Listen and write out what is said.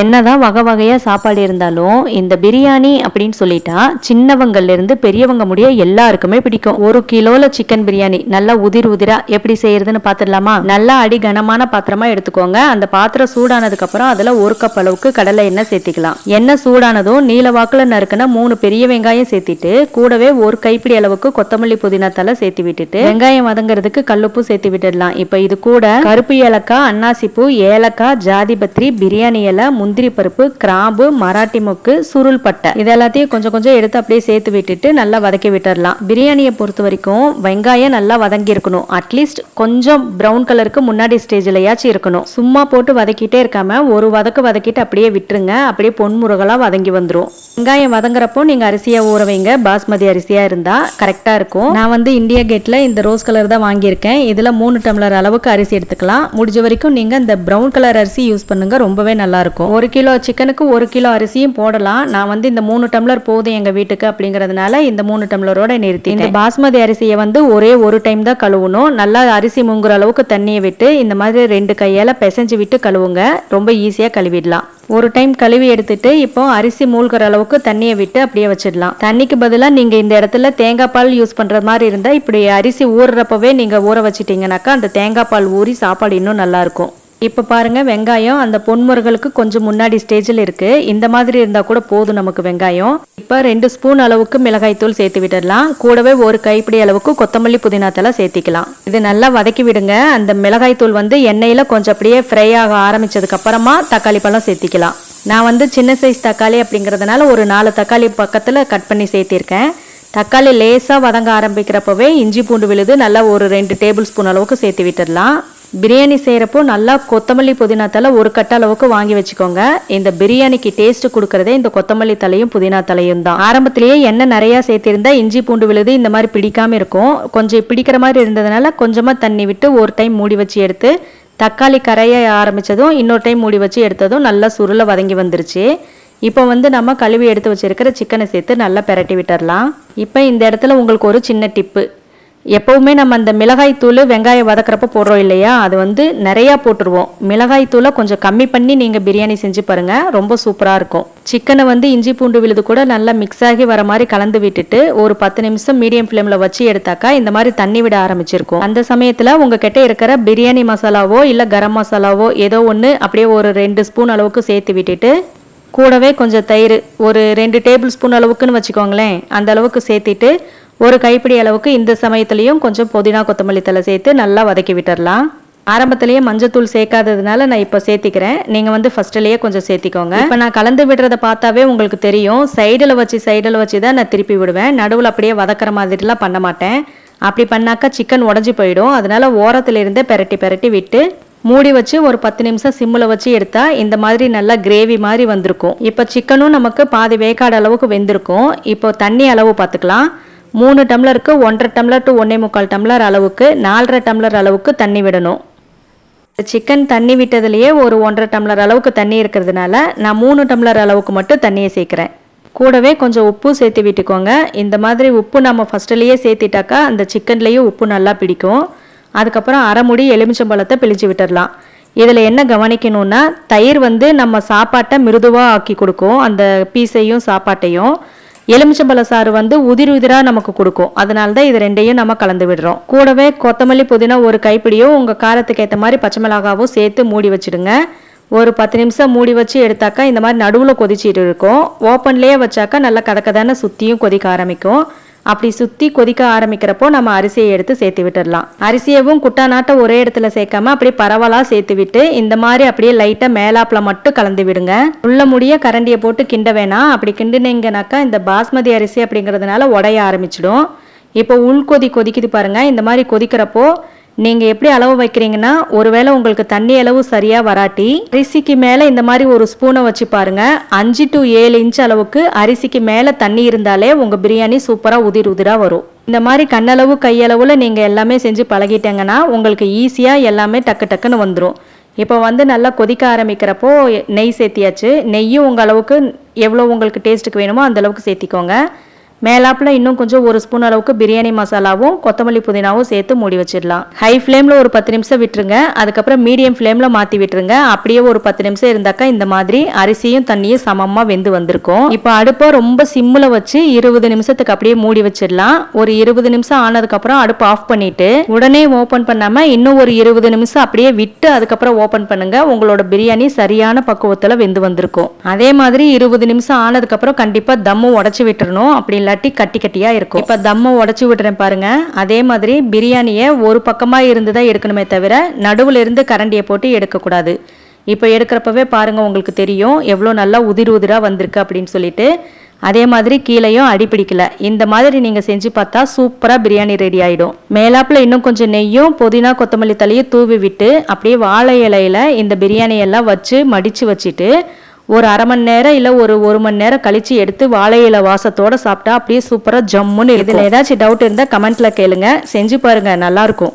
என்னதான் வகை வகையாக சாப்பாடு இருந்தாலும் இந்த பிரியாணி அப்படின்னு சொல்லிட்டா சின்னவங்கள்லேருந்து பெரியவங்க முடிய எல்லாருக்குமே பிடிக்கும். ஒரு கிலோல சிக்கன் பிரியாணி நல்லா உதிர் உதிரா எப்படி செய்யறதுன்னு பார்த்துடலாமா நல்லா அடி கனமான பாத்திரமா எடுத்துக்கோங்க. அந்த பாத்திரம் சூடானதுக்கு அப்புறம் அதுல ஒரு கப் அளவுக்கு கடலை எண்ணெய் சேர்த்திக்கலாம். எண்ணெய் சூடானதும் நீல வாக்குல நறுக்குன மூணு பெரிய வெங்காயம் சேர்த்திட்டு கூடவே ஒரு கைப்பிடி அளவுக்கு கொத்தமல்லி புதினா தலை சேர்த்து விட்டுட்டு வெங்காயம் வதங்குறதுக்கு கல்லுப்பு சேர்த்து விட்டுடலாம். இப்போ இது கூட கருப்பு ஏலக்காய் அன்னாசிப்பூ ஏலக்காய் ஜாதிபத்ரி பிரியாணி இலை முந்திரி பருப்பு கிராம்பு மராட்டி மொக்கு சுருள் பட்டை. இது எல்லாத்தையும் கொஞ்சம் கொஞ்சம் எடுத்து அப்படியே சேர்த்து விட்டுட்டு நல்லா வதக்கி விட்டுடலாம் பிரியாணியை பொறுத்த வரைக்கும் வெங்காயம் நல்லா வதங்கி இருக்கணும். அட்லீஸ்ட் கொஞ்சம் ப்ரௌன் கலருக்கு முன்னாடி ஸ்டேஜ்லயாச்சும் இருக்கணும். சும்மா போட்டு வதக்கிட்டே இருக்காம ஒரு வதக்கு வதக்கிட்டு அப்படியே விட்டுருங்க. அப்படியே பொன்முருகலாக வதங்கி வந்துடும் வெங்காயம் வதங்குறப்போ நீங்க அரிசியா ஊற வைங்க. பாஸ்மதி அரிசியா இருந்தா கரெக்டா இருக்கும். நான் வந்து இந்தியா கேட்ல இந்த ரோஸ் கலர் தான் வாங்கியிருக்கேன். இதுல மூணு டம்ளர் அளவுக்கு அரிசி எடுத்துக்கலாம். முடிஞ்ச வரைக்கும் நீங்க இந்த ப்ரௌன் கலர் அரிசி யூஸ் பண்ணுங்க. ரொம்பவே நல்லா இருக்கும். ஒரு கிலோ சிக்கனுக்கு ஒரு கிலோ அரிசியும் போடலாம். நான் வந்து இந்த மூணு டம்ளர் போதும் எங்கள் வீட்டுக்கு அப்படிங்கிறதுனால இந்த மூணு டம்ளரோட நிறுத்தி இந்த பாஸ்மதி அரிசியை வந்து ஒரே ஒரு டைம் தான் கழுவணும். நல்லா அரிசி முங்குற அளவுக்கு தண்ணியை விட்டு இந்த மாதிரி ரெண்டு கையால் பிசைஞ்சு விட்டு கழுவுங்க. ரொம்ப ஈஸியாக கழுவிடலாம். ஒரு டைம் கழுவி எடுத்துட்டு இப்போ அரிசி மூழ்கிற அளவுக்கு தண்ணியை விட்டு அப்படியே வச்சிடலாம். தண்ணிக்கு பதிலாக நீங்கள் இந்த இடத்துல தேங்காய் பால் யூஸ் பண்ணுற மாதிரி இருந்தால் இப்படி அரிசி ஊறுறப்பவே நீங்கள் ஊற வச்சிட்டிங்கனாக்கா அந்த தேங்காய் பால் ஊறி சாப்பாடு இன்னும் நல்லாயிருக்கும் இப்போ பாருங்க வெங்காயம் அந்த பொன்முறைகளுக்கு கொஞ்சம் முன்னாடி ஸ்டேஜில் இருக்கு. இந்த மாதிரி இருந்தால் கூட போதும் நமக்கு வெங்காயம். இப்போ ரெண்டு ஸ்பூன் அளவுக்கு மிளகாய்த்தூள் சேர்த்து விட்டுடலாம். கூடவே ஒரு கைப்பிடி அளவுக்கு கொத்தமல்லி புதினா தலை சேர்த்திக்கலாம். இது நல்லா வதக்கி விடுங்க. அந்த மிளகாய்த்தூள் வந்து எண்ணெயில் கொஞ்சம் அப்படியே ஃப்ரை ஆக ஆரம்பிச்சதுக்கு அப்புறமா தக்காளி பழம் சேர்த்திக்கலாம். நான் வந்து சின்ன சைஸ் தக்காளி அப்படிங்கிறதுனால ஒரு நாலு தக்காளி பக்கத்தில் கட் பண்ணி சேர்த்திருக்கேன். தக்காளி லேசாக வதங்க ஆரம்பிக்கிறப்பவே இஞ்சி பூண்டு விழுது நல்லா ஒரு ரெண்டு டேபிள் ஸ்பூன் அளவுக்கு சேர்த்து விட்டுடலாம். பிரியாணி செய்கிறப்போ நல்லா கொத்தமல்லி புதினா தலை ஒரு கட்ட அளவுக்கு வாங்கி வச்சுக்கோங்க. இந்த பிரியாணிக்கு டேஸ்ட் கொடுக்கறதே இந்த கொத்தமல்லி தலையும் புதினா தலையும் தான். ஆரம்பத்திலேயே எண்ணெய் நிறையா சேர்த்திருந்தா இஞ்சி பூண்டு விழுது இந்த மாதிரி பிடிக்காம இருக்கும். கொஞ்சம் பிடிக்கிற மாதிரி இருந்ததுனால கொஞ்சமாக தண்ணி விட்டு ஒரு டைம் மூடி வச்சு எடுத்து தக்காளி கரைய ஆரம்பித்ததும் இன்னொரு டைம் மூடி வச்சு எடுத்ததும் நல்லா சுருளை வதங்கி வந்துருச்சு. இப்போ வந்து நம்ம கழுவி எடுத்து வச்சிருக்கிற சிக்கனை சேர்த்து நல்லா பெரட்டி விட்டுடலாம் இப்போ இந்த இடத்துல உங்களுக்கு ஒரு சின்ன டிப்பு எப்போவுமே நம்ம அந்த மிளகாய் தூள் வெங்காயம் வதக்குறப்ப போடுறோம் இல்லையா? அது வந்து நிறையா போட்டுருவோம். மிளகாய் தூளை கொஞ்சம் கம்மி பண்ணி நீங்கள் பிரியாணி செஞ்சு பாருங்கள் ரொம்ப சூப்பராக இருக்கும். சிக்கனை வந்து இஞ்சி பூண்டு விழுது கூட நல்லா மிக்ஸ் ஆகி வர மாதிரி கலந்து விட்டுட்டு ஒரு பத்து நிமிஷம் மீடியம் ஃப்ளேமில் வச்சு எடுத்தாக்கா இந்த மாதிரி தண்ணி விட ஆரம்பிச்சிருக்கும். அந்த சமயத்தில் உங்ககிட்ட இருக்கிற பிரியாணி மசாலாவோ இல்லை கரம் மசாலாவோ ஏதோ ஒன்று அப்படியே ஒரு ரெண்டு ஸ்பூன் அளவுக்கு சேர்த்து விட்டுட்டு கூடவே கொஞ்சம் தயிர் ஒரு ரெண்டு டேபிள் ஸ்பூன் அளவுக்குன்னு வச்சுக்கோங்களேன். அந்த அளவுக்கு சேர்த்திட்டு ஒரு கைப்பிடி அளவுக்கு இந்த சமயத்துலேயும் கொஞ்சம் புதினா கொத்தமல்லி தலை சேர்த்து நல்லா வதக்கி விட்டுடலாம் ஆரம்பத்திலேயே மஞ்சத்தூள் சேர்க்காததுனால நான் இப்போ சேர்த்திக்கிறேன். நீங்கள் வந்து ஃபர்ஸ்ட்லேயே கொஞ்சம் சேர்த்திக்கோங்க. இப்போ நான் கலந்து விடுறத பார்த்தாவே உங்களுக்கு தெரியும். சைடில் வச்சு சைடில் வச்சு தான் நான் திருப்பி விடுவேன். நடுவில் அப்படியே வதக்கிற மாதிரிலாம் பண்ண மாட்டேன். அப்படி பண்ணாக்கா சிக்கன் உடஞ்சி போயிடும். அதனால ஓரத்துலேருந்தே பெரட்டி பெரட்டி விட்டு மூடி வச்சு ஒரு பத்து நிமிஷம் சிம்மில் வச்சு எடுத்தால் இந்த மாதிரி நல்லா கிரேவி மாதிரி வந்திருக்கும். இப்போ சிக்கனும் நமக்கு பாதி வேக்காடு அளவுக்கு வெந்திருக்கும். இப்போ தண்ணி அளவு பார்த்துக்கலாம். மூணு டம்ளருக்கு ஒன்றரை டம்ளர் டு ஒன்றே முக்கால் டம்ளர் அளவுக்கு நாலரை டம்ளர் அளவுக்கு தண்ணி விடணும். சிக்கன் தண்ணி விட்டதுலேயே ஒரு ஒன்றரை டம்ளர் அளவுக்கு தண்ணி இருக்கிறதுனால நான் மூணு டம்ளர் அளவுக்கு மட்டும் தண்ணியை சேர்க்குறேன். கூடவே கொஞ்சம் உப்பு சேர்த்து விட்டுக்கோங்க. இந்த மாதிரி உப்பு நம்ம ஃபஸ்ட்டுலேயே சேர்த்திட்டாக்கா அந்த சிக்கன்லேயும் உப்பு நல்லா பிடிக்கும். அதுக்கப்புறம் அரைமுடி எலுமிச்சம்பழத்தை பிழிச்சு விட்டுடலாம் இதில் என்ன கவனிக்கணும்னா தயிர் வந்து நம்ம சாப்பாட்டை மிருதுவாக ஆக்கி கொடுக்கும். அந்த பீஸையும் சாப்பாட்டையும். எலுமிச்சம்பழ சாறு வந்து உதிர் உதிராக நமக்கு கொடுக்கும். அதனால தான் இது ரெண்டையும் நம்ம கலந்து விடுறோம். கூடவே கொத்தமல்லி புதினா ஒரு கைப்பிடியோ உங்கள் காரத்துக்கு ஏற்ற மாதிரி பச்சை மிளகாவும் சேர்த்து மூடி வச்சிடுங்க. ஒரு பத்து நிமிஷம் மூடி வச்சு எடுத்தாக்கா இந்த மாதிரி நடுவில் கொதிச்சிட்டு இருக்கும். ஓப்பன்லேயே வச்சாக்கா நல்லா கதக்கதான சுற்றியும் கொதிக்க ஆரம்பிக்கும். அப்படி சுற்றி கொதிக்க ஆரம்பிக்கிறப்போ நம்ம அரிசியை எடுத்து சேர்த்து விட்டுடலாம் அரிசியவும் குட்டாநாட்டை ஒரே இடத்துல சேர்க்காம அப்படியே பரவலாக சேர்த்து விட்டு இந்த மாதிரி அப்படியே லைட்டாக மேலாப்பில் மட்டும் கலந்து விடுங்க. உள்ள முடிய கரண்டியை போட்டு கிண்ட வேணாம். அப்படி கிண்டுனீங்கனாக்கா இந்த பாஸ்மதி அரிசி அப்படிங்கிறதுனால உடைய ஆரம்பிச்சிடும். இப்போ உள் கொதி கொதிக்குது பாருங்கள் இந்த மாதிரி கொதிக்கிறப்போ நீங்கள் எப்படி அளவு வைக்கிறீங்கன்னா ஒருவேளை உங்களுக்கு தண்ணி அளவு சரியாக வராட்டி அரிசிக்கு மேலே இந்த மாதிரி ஒரு ஸ்பூனை வச்சு பாருங்கள் அஞ்சு டு ஏழு இன்ச் அளவுக்கு அரிசிக்கு மேலே தண்ணி இருந்தாலே உங்கள் பிரியாணி சூப்பராக உதிர் உதிராக வரும். இந்த மாதிரி கண்ணளவு கையளவில் நீங்கள் எல்லாமே செஞ்சு பழகிட்டீங்கன்னா உங்களுக்கு ஈஸியாக எல்லாமே டக்கு டக்குன்னு வந்துடும் இப்போ வந்து நல்லா கொதிக்க ஆரம்பிக்கிறப்போ நெய் சேர்த்தியாச்சு. நெய்யும் உங்கள் அளவுக்கு எவ்வளோ உங்களுக்கு டேஸ்ட்டுக்கு வேணுமோ அந்த அளவுக்கு சேர்த்திக்கோங்க. மேலாப்பில் இன்னும் கொஞ்சம் ஒரு ஸ்பூன் அளவுக்கு பிரியாணி மசாலாவும் கொத்தமல்லி புதினாவும் சேர்த்து மூடி வச்சிடலாம். ஹை ஃப்ளேமில் ஒரு பத்து நிமிஷம் விட்டுருங்க. அதுக்கப்புறம் மீடியம் ஃப்ளேமில் மாற்றி விட்டுருங்க. அப்படியே ஒரு பத்து நிமிஷம் இருந்தாக்கா இந்த மாதிரி அரிசியும் தண்ணியும் சமமாக வெந்து வந்திருக்கும். இப்போ அடுப்பை ரொம்ப சிம்மில் வச்சு இருபது நிமிஷத்துக்கு அப்படியே மூடி வச்சிடலாம். ஒரு இருபது நிமிஷம் ஆனதுக்கப்புறம் அடுப்பு ஆஃப் பண்ணிட்டு உடனே ஓப்பன் பண்ணாமல் இன்னும் ஒரு இருபது நிமிஷம் அப்படியே விட்டு அதுக்கப்புறம் ஓப்பன் பண்ணுங்க. உங்களோட பிரியாணி சரியான பக்குவத்தில் வெந்து வந்திருக்கும். அதே மாதிரி இருபது நிமிஷம் ஆனதுக்கப்புறம் கண்டிப்பாக தம்மு உடச்சி விட்டுறணும். அப்படி இல்லாட்டி கட்டி கட்டியா இருக்கும். இப்போ தம்மை உடச்சி விட்டுறேன் பாருங்க. அதே மாதிரி பிரியாணியை ஒரு பக்கமா இருந்து தான் எடுக்கணுமே தவிர நடுவுல இருந்து கரண்டியை போட்டு எடுக்கக்கூடாது இப்போ எடுக்கிறப்பவே பாருங்க உங்களுக்கு தெரியும் எவ்வளோ நல்லா உதிர் உதிரா வந்திருக்கு அப்படின்னு சொல்லிட்டு. அதே மாதிரி கீழேயும் அடிப்பிடிக்கலை இந்த மாதிரி நீங்க செஞ்சு பார்த்தா சூப்பரா பிரியாணி ரெடி ஆயிடும். மேலாப்புல இன்னும் கொஞ்சம் நெய்யும் புதினா கொத்தமல்லி தலையும் தூவி விட்டு அப்படியே வாழை இலையில இந்த பிரியாணி எல்லாம் வச்சு மடிச்சு வச்சுட்டு ஒரு அரை மணி நேரம் இல்லை ஒரு ஒரு மணி நேரம் கழிச்சு எடுத்து வாழை இலை வாசத்தோட சாப்பிட்டா அப்படியே சூப்பராக ஜம்முன்னு இதில் ஏதாச்சும் டவுட் இருந்தால் கமெண்ட்ல கேளுங்க. செஞ்சு பாருங்க நல்லா இருக்கும்.